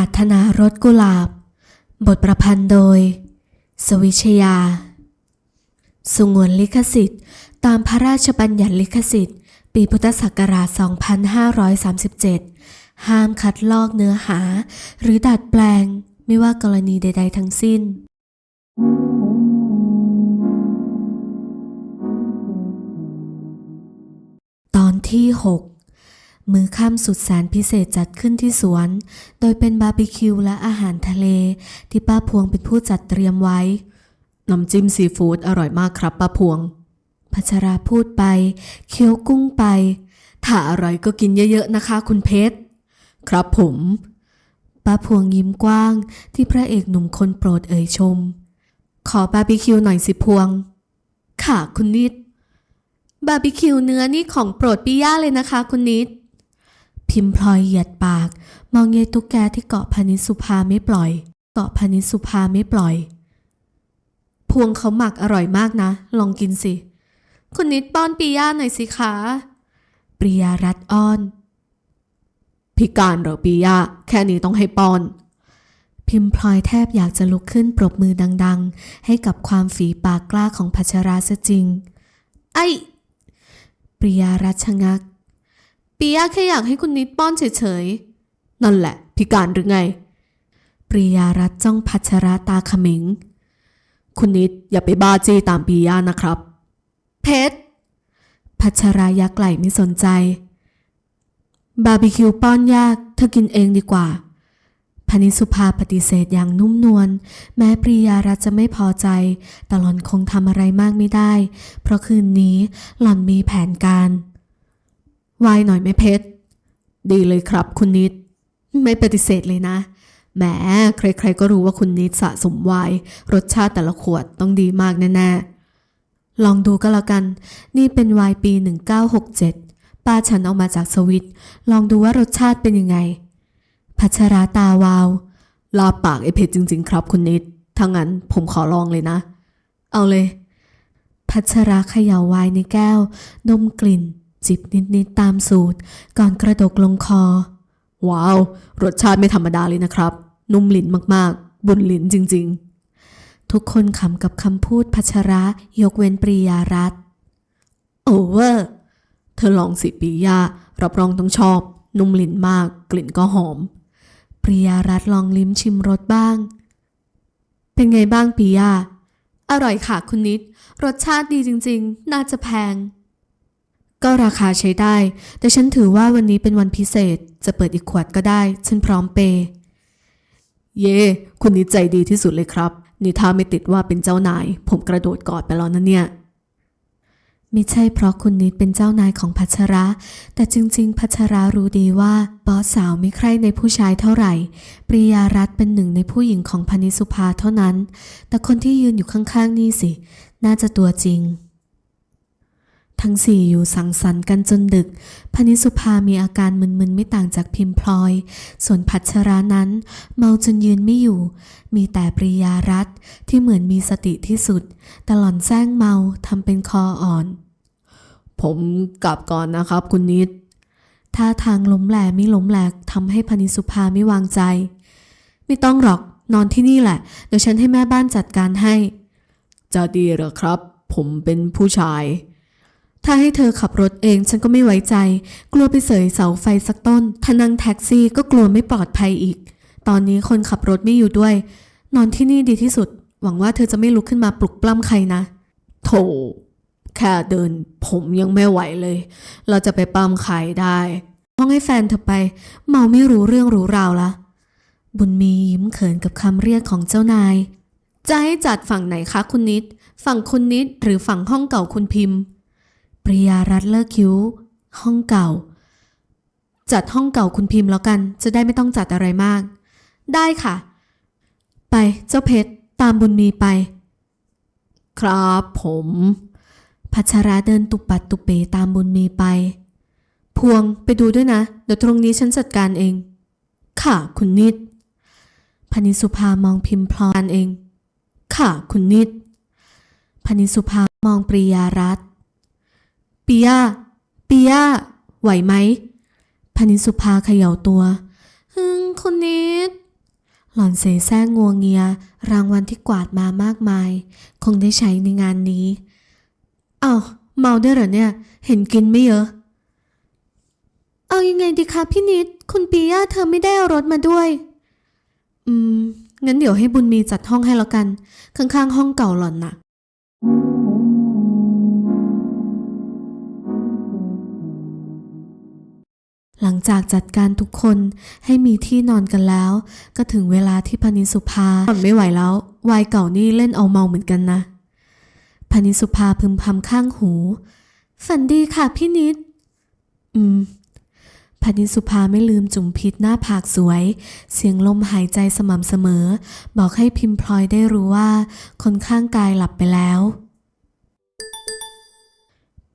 ารถนารถกุหลาบบทประพันธ์โดย สวิชยา สงวนลิขสิทธิ์ ตามพระราชบัญญัติลิขสิทธิ์ ปีพุทธศักราช 2537 ห้ามคัดลอกเนื้อหา หรือดัดแปลงไม่ว่ากรณีใด ๆ ทั้งสิ้น ตอนที่ 6 มือค่ำสุดแสนพิเศษจัดขึ้นที่สวน โดยเป็นบาร์บีคิวและอาหารทะเล ที่ป้าพวงเป็นผู้จัดเตรียมไว้ น้ำจิ้มซีฟู้ดอร่อยมากครับป้าพวง พัชราพูดไป เคี้ยวกุ้งไป ถ้าอร่อยก็กินเยอะๆนะคะ คุณเพชร ครับผม ป้าพวงยิ้มกว้างที่พระเอกหนุ่มคนโปรดเอ่ยชม ขอบาร์บีคิวหน่อยสิพวง ค่ะคุณนิด บาร์บีคิวเนื้อนี่ของโปรดปิย่าเลยนะคะ คุณนิด พิมพลอยเหยียดปาก มองยายตุกแกที่เกาะพานิสุภาไม่ปล่อย เกาะพานิสุภาไม่ปล่อย พวงเขาหมักอร่อยมากนะ ลองกินสิ คุณนิดป้อนปิย่าหน่อยสิคะปริยารัตอ้อน พิการเหรอปิยาแค่นี้ต้องให้ป้อน พิมพลอยแทบอยากจะลุกขึ้นปรบมือดัง ๆ ให้กับความฝีปากกล้าของพัชราซะจริง ไอ้ปริยารัชะงัก ปิยาแค่อยากให้คุณนิดป้อนเฉยๆ นั่นแหละ พิการหรือไง ปริยารัตจ้องพัชราตาขมิง คุณนิดอย่าไปบ้าจี้ตามปิยานะครับ เพชรพัชรายักไหลไม่สนใจ บาร์บีคิวป้อนยาก เธอกินเองดีกว่าพนิสุภาปฏิเสธอย่างนุ่มนวลแม้ปริยารัตจะไม่พอใจ แต่หล่อนคงทำอะไรมากไม่ได้ เพราะคืนนี้หล่อนมีแผนการ วายหน่อยไหมเพชร ดีเลยครับคุณนิด ไม่ปฏิเสธเลยนะ แหม ใครๆก็รู้ว่าคุณนิดสะสมวน์รสชาติแต่ละขวดต้องดีมากแน่ๆ ลองดูก็แล้วกัน นี่เป็นวน์ปี 1967 ป้าฉันเอามาจากสวิต ลองดูว่ารสชาติเป็นยังไง พัชราตาวาว ลาปากไอเผ็ดจริง ๆ ครับคุณนิดถ้างั้นผมขอลองเลยนะ เอาเลย พัชราเขย่าวน์ในแก้ว ดมกลิ่น จิบนิดๆตามสูตร ก่อนกระดกลงคอ ว้าว รสชาติไม่ธรรมดาเลยนะครับ นุ่มลิ้นมากๆบุญลิ้นจริงๆ ทุกคนขำกับคำพูดพัชระ ยกเว้นปริยารัตโอเวอร์ เธอลองสิปียารับรองต้องชอบ นุ่มลิ้นมาก กลิ่นก็หอม ปริยารัตลองลิ้มชิมรสบ้าง เป็นไงบ้างปียาอร่อยค่ะคุณนิด รสชาติดีจริงๆ น่าจะแพง ก็ราคาใช้ได้ แต่ฉันถือว่าวันนี้เป็นวันพิเศษ จะเปิดอีกขวดก็ได้ ฉันพร้อมเปย์เย่คุณนิดใจดีที่สุดเลยครับ นี่ถ้าไม่ติดว่าเป็นเจ้านาย ผมกระโดดกอดไปแล้วนะเนี่ย ไม่ใช่เพราะคุณนิดเป็นเจ้านายของพัชระ แต่จริง ๆ พัชรารู้ดีว่าบอสสาวไม่ใคร่ในผู้ชายเท่าไหร่ ปริยารัตเป็นหนึ่งในผู้หญิงของพนิสุภาเท่านั้น แต่คนที่ยืนอยู่ข้างๆนี่สิ น่าจะตัวจริง ทั้งสี่อยู่สังสรรค์กันจนดึก พนิสุภามีอาการมึนๆไม่ต่างจากพิมพลอย ส่วนพัชรานั้น เมาจนยืนไม่อยู่ มีแต่ปริยารัตที่เหมือนมีสติที่สุดแต่หล่อนแซงเมาทำเป็นคออ่อน ผมกลับก่อนนะครับคุณนิด ท่าทางล้มแหลไม่ล้มแหลกทำให้พนิสุภาไม่วางใจ ไม่ต้องหรอกนอนที่นี่แหละ เดี๋ยวฉันให้แม่บ้านจัดการให้ จะดีเหรอครับ ผมเป็นผู้ชาย ถ้าให้เธอขับรถเองฉันก็ไม่ไว้ใจ กลัวไปเสยเสาไฟสักต้น ถ้านั่งแท็กซี่ก็กลัวไม่ปลอดภัยอีก ตอนนี้คนขับรถไม่อยู่ด้วย นอนที่นี่ดีที่สุด หวังว่าเธอจะไม่ลุกขึ้นมาปลุกปล้ำใครนะ โถ แค่เดิน ผมยังไม่ไหวเลย เราจะไปปั้มใครได้ห้องให้แฟนเธอไป เมาไม่รู้เรื่องรู้ราวละ บุญมียิ้มเขินกับคำเรียกของเจ้านาย จะให้จัดฝั่งไหนคะคุณนิด ฝั่งคุณนิดหรือฝั่งห้องเก่าคุณพิมพ์ ปริยารัตเลิกคิ้ว ห้องเก่า จัดห้องเก่าคุณพิมพ์แล้วกัน จะได้ไม่ต้องจัดอะไรมาก ได้ค่ะ ไปเจ้าเพชรตามบุญมีไป ครับผมพัชราเดินตุบปัดตุเปตามบุญมีไป พวงไปดูด้วยนะ เดี๋ยวตรงนี้ฉันจัดการเอง ค่ะคุณนิดพนิสุภามองพิมพ์พลอยเอง ค่ะคุณนิดพนิสุภามองปริยารัต ปิยาปิยาไหวไหมพนิสุภาเขย่าตัว ฮึงคุณนิด หลอนเสแสร้งงัวเงีย รางวัลที่กวาดมามากมาย คงได้ใช้ในงานนี้อ้าวเมาได้เหรอเนี่ย เห็นกินไม่เยอะ เอายังไงดีคะพี่นิด คุณปียาเธอไม่ได้เอารถมาด้วย อืม งั้นเดี๋ยวให้บุญมีจัดห้องให้แล้วกัน ข้างๆห้องเก่าหล่อนน่ะ งจากจัดการทุกคนให้มีที่นอนกันแล้ว ก็ถึงเวลาที่พนิสุภาทนไม่ไหวแล้ววายเก่านี่เล่นเอาเมาเหมือนกันนะพนิสุภาพึมพำข้างหู ฝันดีค่ะพี่นิด อืมพนิสุภาไม่ลืมจุ่มพิษหน้าผากสวย เสียงลมหายใจสม่ำเสมอ บอกให้พิมพลอยได้รู้ว่า คนข้างกายหลับไปแล้ว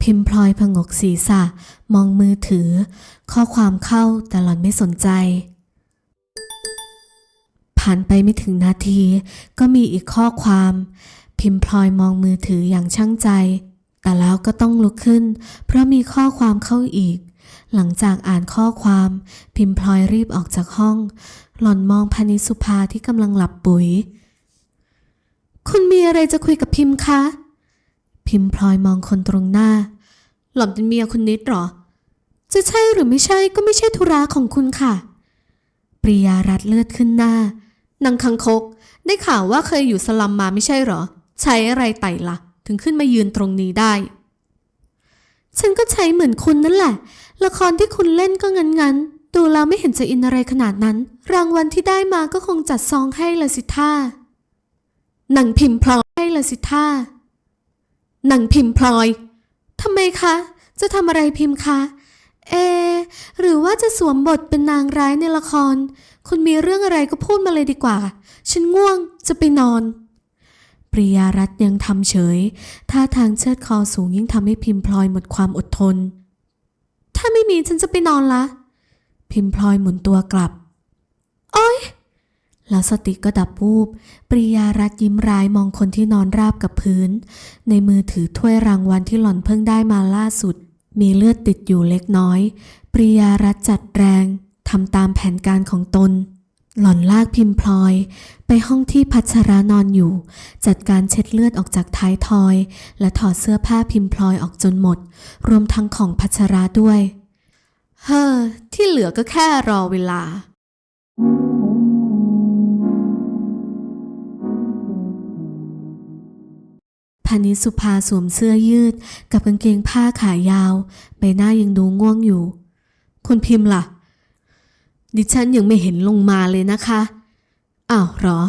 พิมพลอยผงกศีรษะ มองมือถือ ข้อความเข้าแต่หล่อนไม่สนใจ ผ่านไปไม่ถึงนาที ก็มีอีกข้อความ พิมพลอยมองมือถืออย่างช่างใจ แต่แล้วก็ต้องลุกขึ้น เพราะมีข้อความเข้าอีก หลังจากอ่านข้อความ พิมพลอยรีบออกจากห้อง หล่อนมองพนิสุภาที่กำลังหลับปุ๋ย คุณมีอะไรจะคุยกับพิมพ์คะพิมพลอยมองคนตรงหน้า หล่อนเป็นเมียคุณนิดเหรอ จะใช่หรือไม่ใช่ก็ไม่ใช่ธุระของคุณค่ะ ปริยารัดเลือดขึ้นหน้านางคังคก ได้ข่าวว่าเคยอยู่สลัมมาไม่ใช่เหรอ ใช้อะไรไต่ละถึงขึ้นมายืนตรงนี้ได้ ฉันก็ใช้เหมือนคุณนั่นแหละ ละครที่คุณเล่นก็งันงันๆดูแล้วไม่เห็นจะอินอะไรขนาดนั้น รางวัลที่ได้มาก็คงจัดซองให้ละสิท่าหนังพิมพ์พลอยให้ละสิท่าหนังพิมพ์พลอย ทำไมคะ จะทำอะไรพิมพ์คะ เอ หรือว่าจะสวมบทเป็นนางร้ายในละคร คุณมีเรื่องอะไรก็พูดมาเลยดีกว่า ฉันง่วงจะไปนอน ปริยารัตยังทำเฉย ท่าทางเชิดคอสูงยิ่งทำให้พิมพ์พลอยหมดความอดทน ถ้าไม่มีฉันจะไปนอนละ พิมพ์พลอยหมุนตัวกลับ โอ๊ย แล้วสติก็ดับวูบ ปริยารัตยิ้มร้ายมองคนที่นอนราบกับพื้น ในมือถือถ้วยรางวัลที่หล่อนเพิ่งได้มาล่าสุด มีเลือดติดอยู่เล็กน้อย ปริยารัตจัดแรงทำตามแผนการของตน หล่อนลากพิมพ์พลอย ไปห้องที่พัชรานอนอยู่ จัดการเช็ดเลือดออกจากท้ายทอย และถอดเสื้อผ้าพิมพ์พลอยออกจนหมด รวมทั้งของพัชราด้วย เฮ้อที่เหลือก็แค่รอเวลาพานิสุภาสวมเสื้อยืด กับกางเกงผ้าขายาว ใบหน้ายังดูง่วงอยู่ คุณพิมพ์ล่ะ ดิฉันยังไม่เห็นลงมาเลยนะคะ อ้าวเหรอ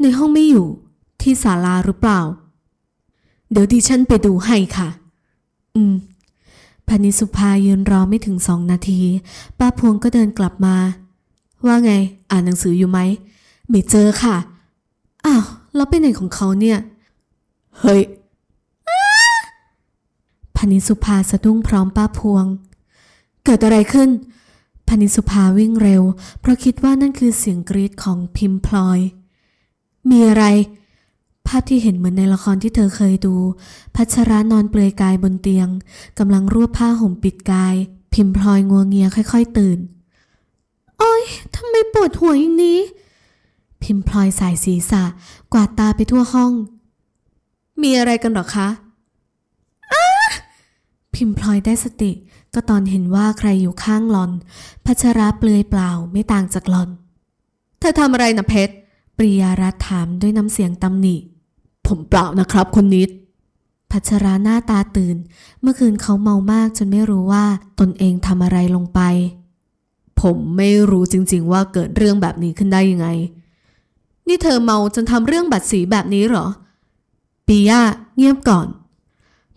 ในห้องไม่อยู่ ที่ศาลาหรือเปล่า เดี๋ยวดิฉันไปดูให้ค่ะ อืมพานิสุภายืนรอไม่ถึงสองนาที ป้าพวงก็เดินกลับมา ว่าไง อ่านหนังสืออยู่ไหม ไม่เจอค่ะ อ้าว แล้วไปไหนของเขาเนี่ย เฮ้ย พนิสุภาสะดุ้งพร้อมป้าพวง เกิดอะไรขึ้นพนิสุภาวิ่งเร็ว เพราะคิดว่านั่นคือเสียงกรีดของพิมพ์พลอย มีอะไร ภาพที่เห็นเหมือนในละครที่เธอเคยดู พัชรานอนเปลือยกายบนเตียงกำลังรวบผ้าห่มปิดกาย พิมพ์พลอยงัวเงียค่อยๆ ตื่นโอ๊ยทำไมปวดหัวอย่างนี้ พิมพ์พลอยสายศีรษะ กวาดตาไปทั่วห้อง มีอะไรกันหรอคะ พิมพลอยได้สติ ก็ตอนเห็นว่าใครอยู่ข้างหลอน พัชราเปลือยเปล่าไม่ต่างจากหลอน เธอทำอะไรนะเพชร ปริยารัตถามด้วยน้ำเสียงตำหนิ ผมเปล่านะครับคุณนิด พัชราหน้าตาตื่น เมื่อคืนเขาเมามากจนไม่รู้ว่าตนเองทำอะไรลงไป ผมไม่รู้จริงๆว่าเกิดเรื่องแบบนี้ขึ้นได้ยังไง นี่เธอเมาจนทำเรื่องบัตรสีแบบนี้เหรอ ปียาเงียบก่อน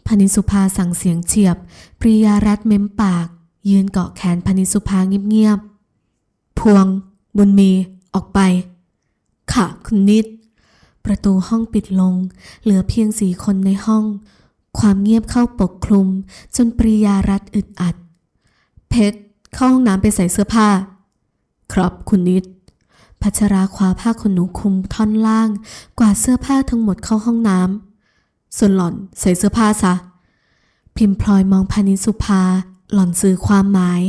พนิสุภาสั่งเสียงเฉียบ ปริยารัตเม้มปาก ยืนเกาะแขนพนิสุภาเงียบๆ พวง บุญมี ออกไป ค่ะ คุณนิด ประตูห้องปิดลง เหลือเพียงสี่คนในห้อง ความเงียบเข้าปกคลุม จนปริยารัตอึดอัด เพชรเข้าห้องน้ำไปใส่เสื้อผ้า ครับคุณนิดพัชราคว้าผ้าขนหนูคลุมท่อนล่าง กวาดเสื้อผ้าทั้งหมดเข้าห้องน้ำ ส่วนหล่อนใส่เสื้อผ้าซะ พิมพลอยมองพานิสุภา หล่อนสื่อความหมาย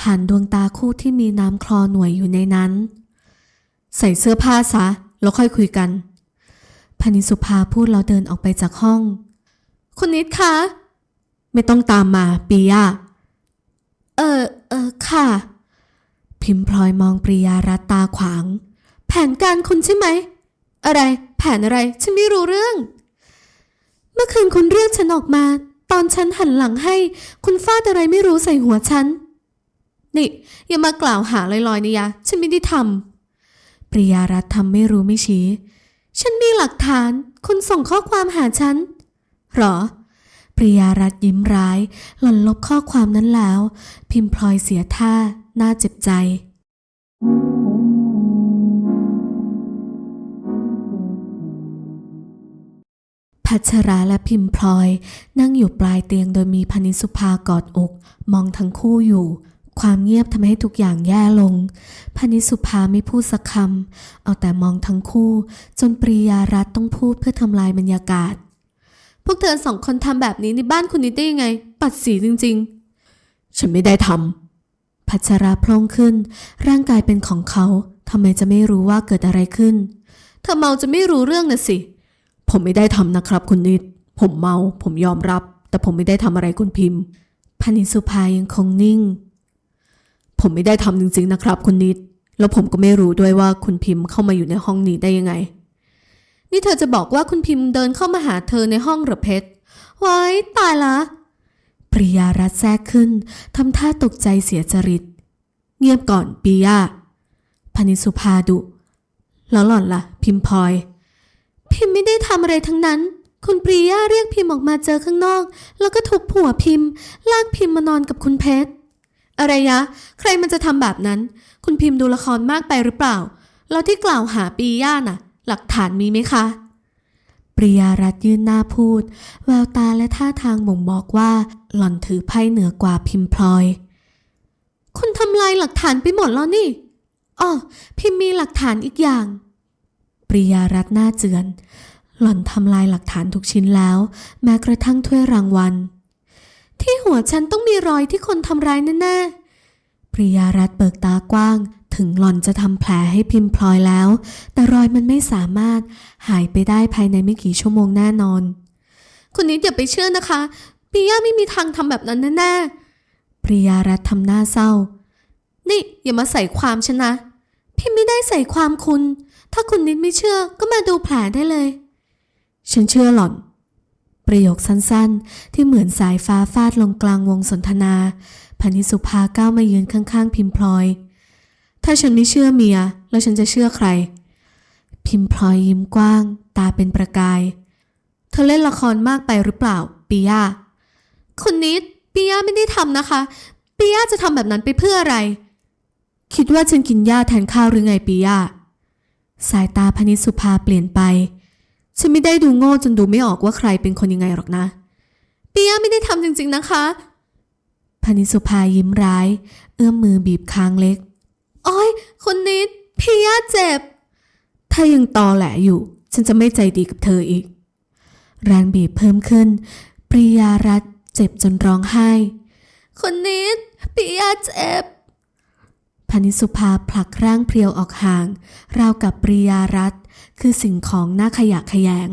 ผ่านดวงตาคู่ที่มีน้ำคลอหน่วยอยู่ในนั้น ใส่เสื้อผ้าซะ แล้วค่อยคุยกันพานิสุภาพูดแล้วเดินออกไปจากห้อง คุณนิดคะ ไม่ต้องตามมาปียาเออเออค่ะ พิมพลอยมองปริยารัตตาขวาง แผนการคุณใช่ไหม อะไร แผนอะไร ฉันไม่รู้เรื่อง เมื่อคืนคุณเรียกฉันออกมา ตอนฉันหันหลังให้ คุณฟาดอะไรไม่รู้ใส่หัวฉัน นี่ อย่ามากล่าวหาลอยๆนี่ยะ ฉันไม่ได้ทำปริยารัตทำไม่รู้ไม่ชี้ ฉันมีหลักฐาน คุณส่งข้อความหาฉันหรอปริยารัตยิ้มร้าย หล่อนลบข้อความนั้นแล้ว พิมพลอยเสียท่า น่าเจ็บใจ พัชราและพิมพลอย นั่งอยู่ปลายเตียงโดยมีพนิสุภากอดอก มองทั้งคู่อยู่ ความเงียบทำให้ทุกอย่างแย่ลง พนิสุภาไม่พูดสักคำเอาแต่มองทั้งคู่ จนปริยารัตน์ต้องพูดเพื่อทำลายบรรยากาศ พวกเธอสองคนทำแบบนี้ในบ้านคุณนิดได้ยังไง ปัดสีจริง ๆ ฉันไม่ได้ทำพัชราพลงขึ้น ร่างกายเป็นของเขาทำไมจะไม่รู้ว่าเกิดอะไรขึ้นเธอเมาจะไม่รู้เรื่องนะสิ ผมไม่ได้ทำนะครับคุณนิด ผมเมา ผมยอมรับ แต่ผมไม่ได้ทำอะไรคุณพิมพ์พนิสุภายังคงนิ่ง ผมไม่ได้ทำจริงๆนะครับ คุณนิด แล้วผมก็ไม่รู้ด้วยว่าคุณพิมพ์เข้ามาอยู่ในห้องนี้ได้ยังไง นี่เธอจะบอกว่าคุณพิมพ์เดินเข้ามาหาเธอในห้องหรือเพชรว้ายตายละปริยารัตแทรกขึ้นทำท่าตกใจเสียจริต เงียบก่อนปียาพนิสุภาดุ แล้วหล่อนล่ะ พิมพลอย พิมไม่ได้ทำอะไรทั้งนั้น คุณปริยาเรียกพิมออกมาเจอข้างนอก แล้วก็ทุบหัวพิมพ์ลากพิมมานอนกับคุณเพชร อะไรยะ ใครมันจะทำแบบนั้น คุณพิมพ์ดูละครมากไปหรือเปล่า แล้วที่กล่าวหาปีย่าน่ะ หลักฐานมีไหมคะ ปริยารัตน์ยื่นหน้าพูด แววตาและท่าทางบ่งบอกว่า หล่อนถือไพ่เหนือกว่าพิมพ์พลอย คุณทำลายหลักฐานไปหมดแล้วนี่อ๋อพิมพ์มีหลักฐานอีกอย่าง ปริยารัตน์หน้าเจือน หล่อนทำลายหลักฐานทุกชิ้นแล้ว แม้กระทั่งถ้วยรางวัล ที่หัวฉันต้องมีรอยที่คนทำร้ายแน่ๆ ปริยารัตน์เบิกตากว้าง ถึงหล่อนจะทำแผลให้พิมพ์พลอยแล้ว แต่รอยมันไม่สามารถหายไปได้ภายในไม่กี่ชั่วโมงแน่นอน คุณนิดอย่าไปเชื่อนะคะปิยาไม่มีทางทำแบบนั้นแน่ๆปริยารัตน์ทำหน้าเศร้า นี่อย่ามาใส่ความฉันนะพิมไม่ได้ใส่ความคุณ ถ้าคุณนิดไม่เชื่อก็มาดูแผลได้เลย ฉันเชื่อหล่อน ประโยคสั้นๆ ที่เหมือนสายฟ้าฟาดลงกลางวงสนทนาพนิสุภาก้าวมายืนข้างๆ พิมพลอย ถ้าฉันไม่เชื่อเมีย แล้วฉันจะเชื่อใคร พิมพลอยยิ้มกว้าง ตาเป็นประกาย เธอเล่นละครมากไปหรือเปล่าปิยาคุณนิดปิยาไม่ได้ทำนะคะปิยาจะทำแบบนั้นไปเพื่ออะไร คิดว่าฉันกินหญ้าแทนข้าวหรือไงปิยา สายตาพนิสุภาเปลี่ยนไป ฉันไม่ได้ดูโง่จนดูไม่ออกว่าใครเป็นคนยังไงหรอกนะปิยาไม่ได้ทำจริง ๆนะคะ พนิสุภายิ้มร้าย เอื้อมมือบีบคางเล็ก อ้อยคนนิดปิยาเจ็บ ถ้ายังตอแหลอยู่ ฉันจะไม่ใจดีกับเธออีก แรงบีบเพิ่มขึ้น ปริยารัตเจ็บจนร้องไห้ คนนิดปิยาเจ็บ นิสุภาผลักร่างเพรียวออกห่าง ราวกับปริยารัตคือสิ่งของน่าขยะแขยง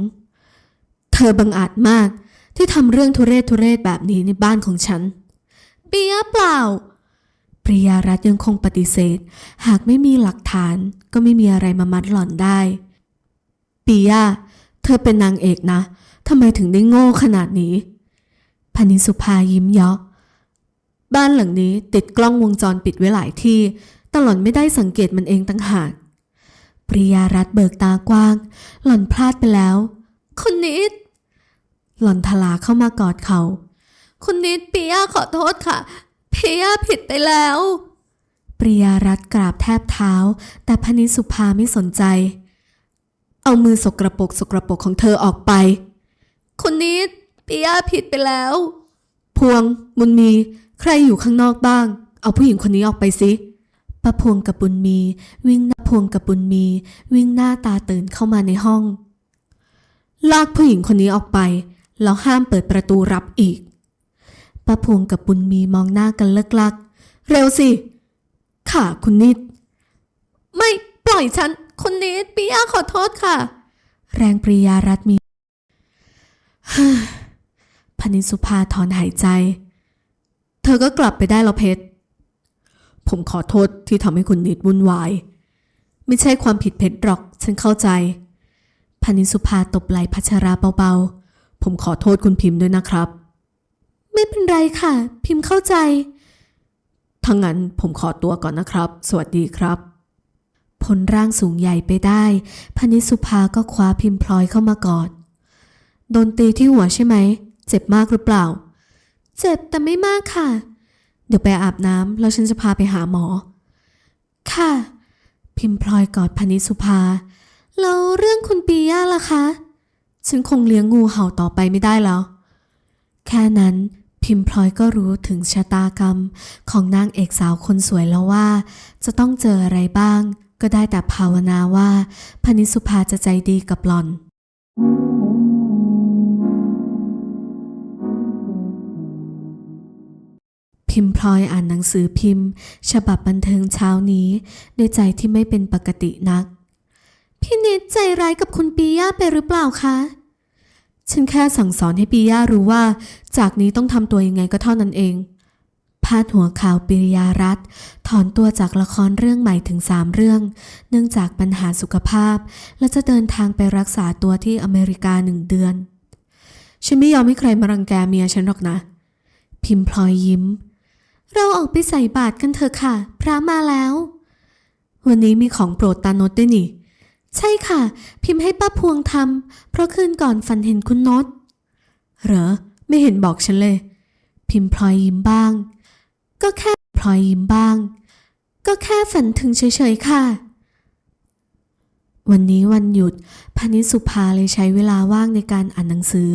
เธอบังอาจมากที่ทำเรื่องทุเรศทุเรศแบบนี้ในบ้านของฉัน เปิยเปล่า ปริยารัตยังคงปฏิเสธ หากไม่มีหลักฐานก็ไม่มีอะไรมามัดหล่อนได้ปิยาเธอเป็นนางเอกนะทำไมถึงได้โง่ขนาดนี้พนิสุภายิ้มยาะ บ้านหลังนี้ติดกล้องวงจรปิดไว้หลายที่แต่หล่อนไม่ได้สังเกตมันเองตั้งหากปริยารัตเบิกตากว้าง หล่อนพลาดไปแล้ว คุณนิด หล่อนทลาเข้ามากอดเขา คุณนิดปิยาขอโทษค่ะปิยาผิดไปแล้ว ปริยารัตกราบแทบเท้า แต่พนิสุภาไม่สนใจ เอามือสกรปรกสกรปรกของเธอออกไป คุณนิดปิยาผิดไปแล้ว พวงบุญมี ใครอยู่ข้างนอกบ้าง เอาผู้หญิงคนนี้ออกไปสิป้าพวงกับบุญมี วิ่งหน้าพวงกับบุญมี วิ่งหน้าตาตื่นเข้ามาในห้อง ลากผู้หญิงคนนี้ออกไป แล้วห้ามเปิดประตูรับอีกป้าพวงกับบุญมีมองหน้ากันเลิกลัก เร็วสิ ค่ะคุณนิด ไม่ปล่อยฉัน คุณนิดปิยาขอโทษค่ะ แรงปริยารัตมีพนิสุภาถอนหายใจ เธอก็กลับไปได้แล้วเพชร ผมขอโทษที่ทำให้คุณนิดวุ่นวาย ไม่ใช่ความผิดเพชรหรอก ฉันเข้าใจ พนิสุภาตบไหล่พัชราเบาๆ ผมขอโทษคุณพิมพ์ด้วยนะครับ ไม่เป็นไรค่ะ พิมพ์เข้าใจถ้างั้นผมขอตัวก่อนนะครับ สวัสดีครับพลร่างสูงใหญ่ไปได้ พนิสุภาก็คว้าพิมพ์พลอยเข้ามากอด โดนตีที่หัวใช่ไหม เจ็บมากหรือเปล่า เจ็บแต่ไม่มากค่ะ เดี๋ยวไปอาบน้ำแล้วฉันจะพาไปหาหมอ ค่ะ พิมพลอยกอดพนิสุภา แล้วเรื่องคุณปีย่าล่ะคะ ฉันคงเลี้ยงงูเห่าต่อไปไม่ได้แล้ว แค่นั้นพิมพ์พลอยก็รู้ถึงชะตากรรมของนางเอกสาวคนสวยแล้วว่า จะต้องเจออะไรบ้าง ก็ได้แต่ภาวนาว่าพนิสุภาจะใจดีกับหล่อน พิมพ์พลอยอ่านหนังสือพิมพ์ ฉบับบันเทิงเช้านี้ ด้วยใจที่ไม่เป็นปกตินัก พี่นิดใจร้ายกับคุณปีย่าไปหรือเปล่าคะ ฉันแค่สั่งสอนให้ปีย่ารู้ว่า จากนี้ต้องทำตัวยังไงก็เท่านั้นเอง พาดหัวข่าวปิริยารัตถอนตัวจากละครเรื่องใหม่ถึงสามเรื่อง เนื่องจากปัญหาสุขภาพ และจะเดินทางไปรักษาตัวที่อเมริกาหนึ่งเดือน ฉันไม่ยอมให้ใครมารังแกเมียฉันหรอกนะพิมพ์พลอยยิ้ม เราออกไปใส่บาตรกันเถอะค่ะ พระมาแล้ว วันนี้มีของโปรดตานดด้วยนี่ ใช่ค่ะ พิมพ์ให้ป้าพวงทำเพราะคืนก่อนฝันเห็นคุณนดเหรอ ไม่เห็นบอกฉันเลย พิมพ์พลอยยิ้มบ้าง ก็แค่พลอยยิ้มบ้าง ก็แค่ฝันถึงเฉยๆค่ะ วันนี้วันหยุดพนิสุภาเลยใช้เวลาว่างในการอ่านหนังสือ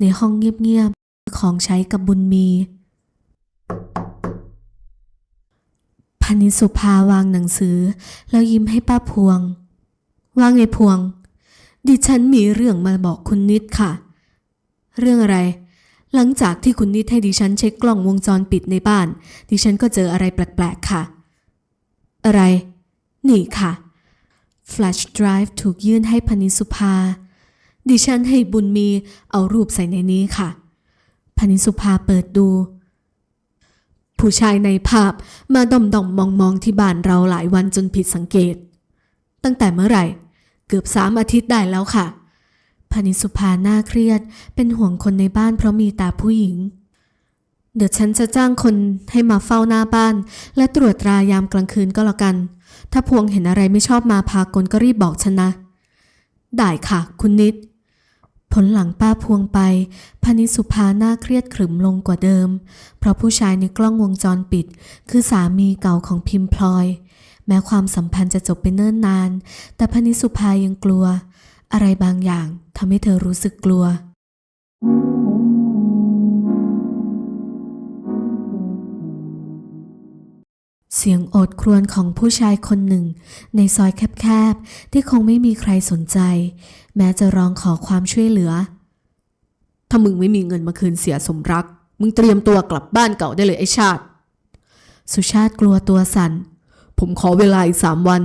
ในห้องเงียบๆของใช้กับบุญมี พนิสุภาวางหนังสือ แล้วยิ้มให้ป้าพวง ว่าไงพวง ดิฉันมีเรื่องมาบอกคุณนิดค่ะ เรื่องอะไร หลังจากที่คุณนิดให้ดิฉันเช็คกล้องวงจรปิดในบ้าน ดิฉันก็เจออะไรแปลกๆค่ะ อะไร นี่ค่ะ Flash Drive ถูกยื่นให้พนิสุภา ดิฉันให้บุญมีเอารูปใส่ในนี้ค่ะพนิสุภาเปิดดู ผู้ชายในภาพมาดอมดอมมองมองที่บ้านเราหลายวันจนผิดสังเกต ตั้งแต่เมื่อไหร่ เกือบสามอาทิตย์ได้แล้วค่ะพานิสุภาหน้าเครียด เป็นห่วงคนในบ้านเพราะมีตาผู้หญิง เดี๋ยวฉันจะจ้างคนให้มาเฝ้าหน้าบ้าน และตรวจตรายามกลางคืนก็แล้วกัน ถ้าพวงเห็นอะไรไม่ชอบมาพากลก็รีบบอกฉันนะ ได้ค่ะ คุณนิด ผลหลังป้าพวงไปพนิสุภาหน้าเครียดขรึมลงกว่าเดิม เพราะผู้ชายในกล้องวงจรปิด คือสามีเก่าของพิมพลอย แม้ความสัมพันธ์จะจบไปเนิ่นนาน แต่พนิสุภายังกลัว อะไรบางอย่างทำให้เธอรู้สึกกลัว เสียงโอดครวญของผู้ชายคนหนึ่ง ในซอยแคบๆ ที่คงไม่มีใครสนใจ แม้จะร้องขอความช่วยเหลือ ถ้ามึงไม่มีเงินมาคืนเสียสมรัก มึงเตรียมตัวกลับบ้านเก่าได้เลยไอ้ชาติ สุชาติกลัวตัวสัน่น ผมขอเวลาอีกสามวัน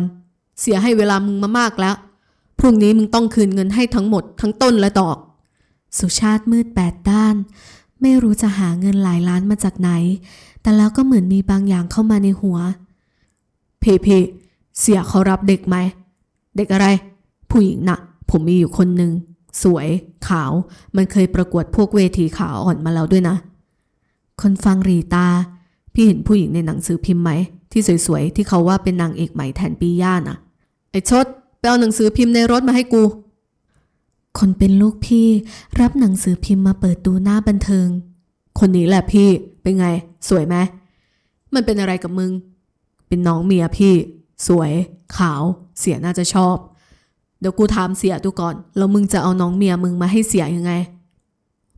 เสียให้เวลามึงมามากแล้ว พรุ่งนี้มึงต้องคืนเงินให้ทั้งหมดทั้งต้นและดอก สุชาติมืดแปดด้าน ไม่รู้จะหาเงินหลายล้านมาจากไหน แต่แล้วก็เหมือนมีบางอย่างเข้ามาในหัวเพเพเสียเขารับเด็กไหม เด็กอะไร ผู้หญิงน่ะ ผมมีอยู่คนหนึ่งสวย ขาว มันเคยประกวดพวกเวทีขาวอ่อนมาแล้วด้วยนะ คนฟังรีตา พี่เห็นผู้หญิงในหนังสือพิมพ์ไหม ที่สวยๆ ที่เขาว่าเป็นนางเอกใหม่แทนปีย่าน่ะ ไอ้ชดไปเอาหนังสือพิมพ์ในรถมาให้กู คนเป็นลูกพี่ รับหนังสือพิมพ์มาเปิดดูหน้าบันเทิง คนนี้แหละพี่ เป็นไง สวยไหมมันเป็นอะไรกับมึง เป็นน้องเมียพี่ สวย ขาว เสียน่าจะชอบ เดี๋ยวกูถามเสียดูก่อน แล้วมึงจะเอาน้องเมียมึงมาให้เสียยังไง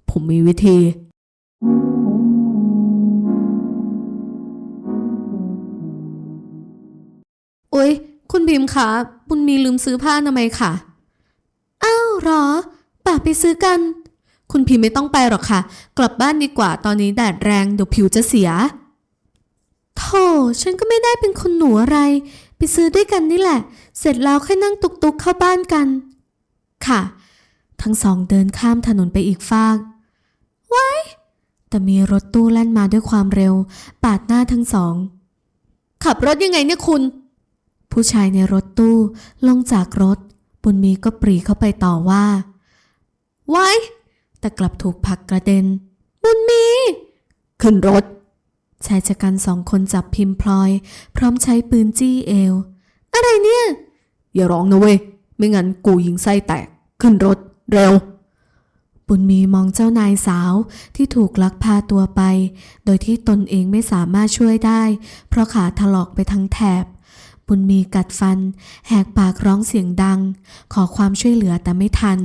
ผมมีวิธี โอ๊ย คุณบีมคะบุญมีลืมซื้อผ้าอนามัยค่ะ อ้าวเหรอป่าไปซื้อกัน คุณพิมไม่ต้องไปหรอกค่ะ กลับบ้านดีกว่าตอนนี้แดดแรงเดี๋ยวผิวจะเสียโธ่ฉันก็ไม่ได้เป็นคนหนูอะไร ไปซื้อด้วยกันนี่แหละ เสร็จแล้วค่อยนั่งตุกๆเข้าบ้านกัน ค่ะ ทั้งสองเดินข้ามถนนไปอีกฟากว้ายแต่มีรถตู้แล่นมาด้วยความเร็ว ปาดหน้าทั้งสอง ขับรถยังไงเนี่ยคุณ ผู้ชายในรถตู้ลงจากรถ บุญมีก็ปรีเข้าไปต่อว่าว้าย แต่กลับถูกผลักกระเด็น บุญมี ขึ้นรถ ชายชะกันสองคนจับพิมพ์พลอย พร้อมใช้ปืนจี้เอว อะไรเนี่ย อย่าร้องนะเว้ย ไม่งั้นกูยิงไส้แตก ขึ้นรถ เร็ว บุญมีมองเจ้านายสาวที่ถูกลักพาตัวไป โดยที่ตนเองไม่สามารถช่วยได้ เพราะขาถลอกไปทั้งแถบบุญมีกัดฟัน แหกปากร้องเสียงดัง ขอความช่วยเหลือแต่ไม่ทัน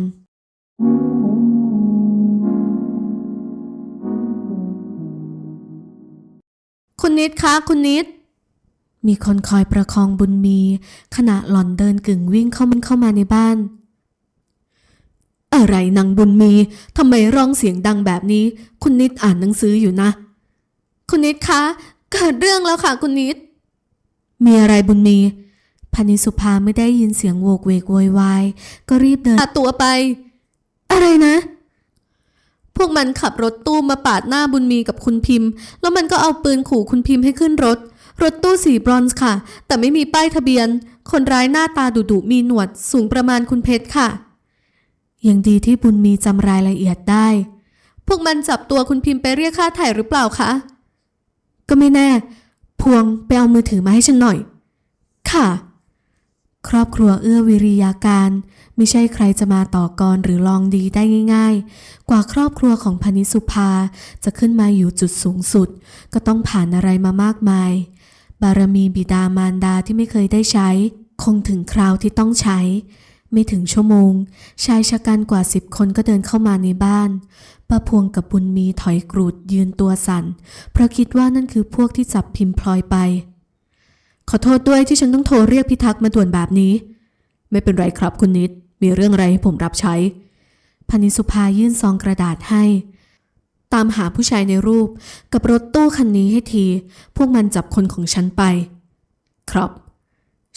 คุณนิดคะ คุณนิด มีคนคอยประคองบุญมี ขณะหล่อนเดินกึ่งวิ่งเข้ามันเข้ามาในบ้าน อะไรนางบุญมีทำไมร้องเสียงดังแบบนี้ คุณนิดอ่านหนังสืออยู่นะ คุณนิดคะ เกิดเรื่องแล้วค่ะ คุณนิด มีอะไรบุญมีพานิสุภาไม่ได้ยินเสียงโวกเวกโวยวายก็รีบเดินตัวไป อะไรนะ พวกมันขับรถตู้มาปาดหน้าบุญมีกับคุณพิมพ์ แล้วมันก็เอาปืนขู่คุณพิมพ์ให้ขึ้นรถ รถตู้สีบรอนซ์ค่ะ แต่ไม่มีป้ายทะเบียน คนร้ายหน้าตาดุดุมีหนวด สูงประมาณคุณเพชรค่ะ ยังดีที่บุญมีจำรายละเอียดได้ พวกมันจับตัวคุณพิมพ์ไปเรียกค่าไถ่หรือเปล่าคะ ก็ไม่แน่ พวงไปเอามือถือมาให้ฉันหน่อย ค่ะ ครอบครัวเอื้อวิริยาการ ไม่ใช่ใครจะมาต่อกรหรือลองดีได้ง่าย ๆ กว่าครอบครัวของพนิสุภาจะขึ้นมาอยู่จุดสูงสุด ก็ต้องผ่านอะไรมามากมาย บารมีบิดามารดาที่ไม่เคยได้ใช้ คงถึงคราวที่ต้องใช้ ไม่ถึงชั่วโมง ชายชะกันกว่าสิบคนก็เดินเข้ามาในบ้านป้าพวงกับบุญมีถอยกรูดยืนตัวสั่น เพราะคิดว่านั่นคือพวกที่จับพิมพ์พลอยไป ขอโทษด้วยที่ฉันต้องโทรเรียกพิทักษ์มาด่วนแบบนี้ ไม่เป็นไรครับคุณนิด มีเรื่องอะไรให้ผมรับใช้พนิสุภายื่นซองกระดาษให้ ตามหาผู้ชายในรูปกับรถตู้คันนี้ให้ที พวกมันจับคนของฉันไป ครับ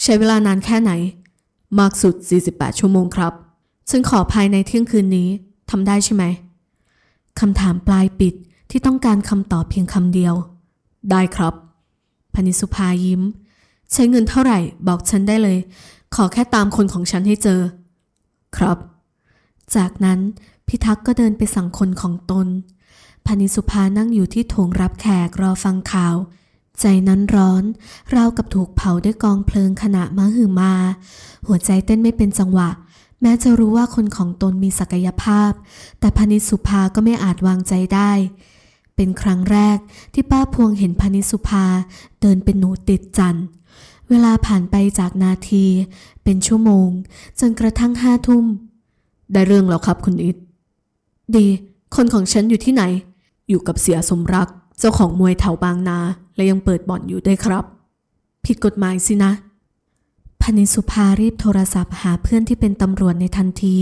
ใช้เวลานานแค่ไหน มากสุด 48 ชั่วโมงครับ ฉันขอภายในเที่ยงคืนนี้ทำได้ใช่ไหมคำถามปลายปิดที่ต้องการคำตอบเพียงคำเดียว ได้ครับพนิสุภายิ้ม ใช้เงินเท่าไหร่บอกฉันได้เลย ขอแค่ตามคนของฉันให้เจอ ครับ จากนั้นพิทักษ์ก็เดินไปสั่งคนของตนพานิสุภานั่งอยู่ที่โถงรับแขกรอฟังข่าว ใจนั้นร้อนราวกับถูกเผาด้วยกองเพลิงขณะมะหือมา หัวใจเต้นไม่เป็นจังหวะ แม้จะรู้ว่าคนของตนมีศักยภาพ แต่พานิสุภาก็ไม่อาจวางใจได้ เป็นครั้งแรกที่ป้าพวงเห็นพานิสุภาเดินเป็นหนูติดจันทร์ เวลาผ่านไปจากนาที เป็นชั่วโมง จนกระทั่งห้าทุ่ม ได้เรื่องแล้วครับคุณอิดดี คนของฉันอยู่ที่ไหน อยู่กับเสียสมรัก เจ้าของมวยแถวบางนา และยังเปิดบ่อนอยู่ด้วยครับ ผิดกฎหมายสินะพนิสุภารีบโทรศัพท์หาเพื่อนที่เป็นตำรวจในทันที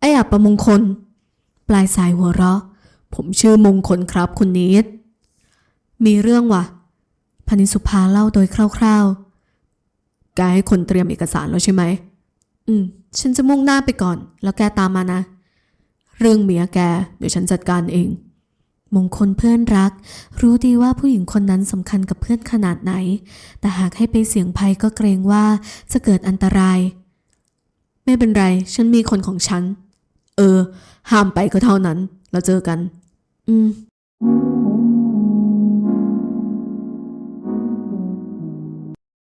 ไอ้อับประมงคล ปลายสายหัวเราะ ผมชื่อมงคลครับคุณนิด มีเรื่องว่ะ พนิสุภาเล่าโดยคร่าวๆ แกให้คนเตรียมเอกสารแล้วใช่ไหม อืม ฉันจะมุ่งหน้าไปก่อน แล้วแกตามมานะ เรื่องเมียแก เดี๋ยวฉันจัดการเอง มงคลเพื่อนรัก รู้ดีว่าผู้หญิงคนนั้นสำคัญกับเพื่อนขนาดไหน แต่หากให้ไปเสี่ยงภัยก็เกรงว่าจะเกิดอันตราย ไม่เป็นไร ฉันมีคนของฉัน เออ ห้ามไปก็เท่านั้นแล้วเจอกัน อืม